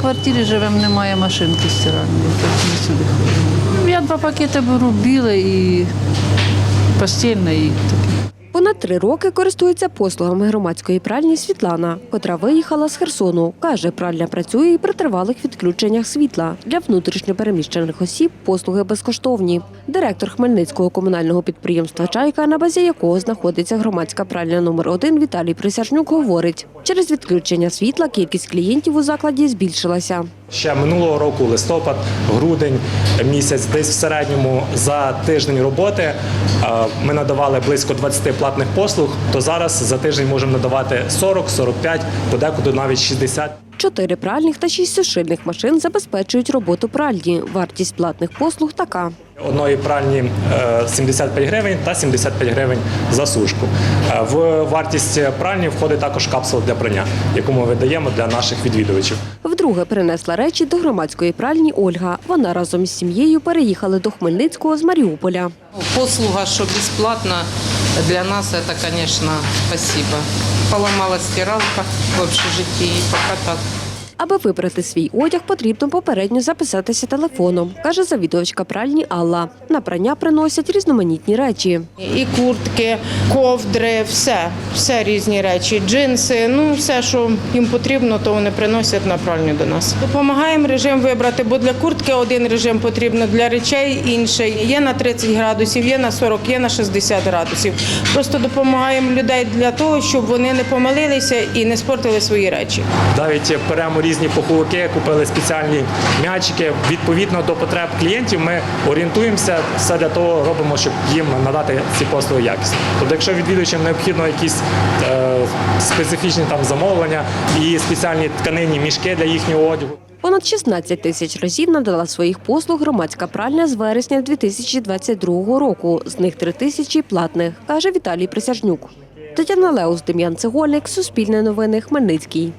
квартирі живемо, немає машинки стиральної, так ми сюди ходимо. Я два пакети беру біле і постільне, і таке. Понад три роки користується послугами громадської пральні Світлана, котра виїхала з Херсону. Каже, пральня працює і при тривалих відключеннях світла. Для внутрішньопереміщених осіб послуги безкоштовні. Директор Хмельницького комунального підприємства Чайка, на базі якого знаходиться громадська пральня номер 1 Віталій Присяжнюк, говорить, через відключення світла кількість клієнтів у закладі збільшилася. Ще минулого року, листопад, грудень місяць, десь в середньому за тиждень роботи е, ми надавали близько 20 платних послуг. То зараз за тиждень можемо надавати 40, 45, подекуди навіть 60. Чотири пральних та шість сушильних машин забезпечують роботу пральні. Вартість платних послуг така. Одної пральні е, 75 гривень та 75 гривень за сушку. Е, В вартість пральні входить також капсула для прання, яку ми видаємо для наших відвідувачів. Вдруге принесла речі до громадської пральні Ольга. Вона разом з сім'єю переїхали до Хмельницького з Маріуполя. Послуга, что бесплатно, для нас это, конечно, спасибо. Поломалась стиралка в общежитии, пока так. Аби вибрати свій одяг, потрібно попередньо записатися телефоном, каже завідувачка пральні Алла. На прання приносять різноманітні речі. І куртки, ковдри, все, все різні речі, джинси. Ну все, що їм потрібно, то вони приносять на пральню до нас. Допомагаємо режим вибрати, бо для куртки один режим потрібно, для речей інший. Є на 30 градусів, є на 40, є на 60 градусів. Просто допомагаємо людей для того, щоб вони не помилилися і не спортили свої речі. Навіть беремо різні поховики, купили спеціальні м'ячики. Відповідно до потреб клієнтів, ми орієнтуємося, все для того робимо, щоб їм надати ці послуги якісно. Тобто, якщо відвідувачам необхідно якісь е, специфічні там замовлення і спеціальні тканинні мішки для їхнього одягу. Понад 16 тисяч разів надала своїх послуг громадська пральня з вересня 2022 року. З них 3 тисячі платних, каже Віталій Присяжнюк. Тетяна Леус, Дем'ян Цегольник, Суспільне новини, Хмельницький.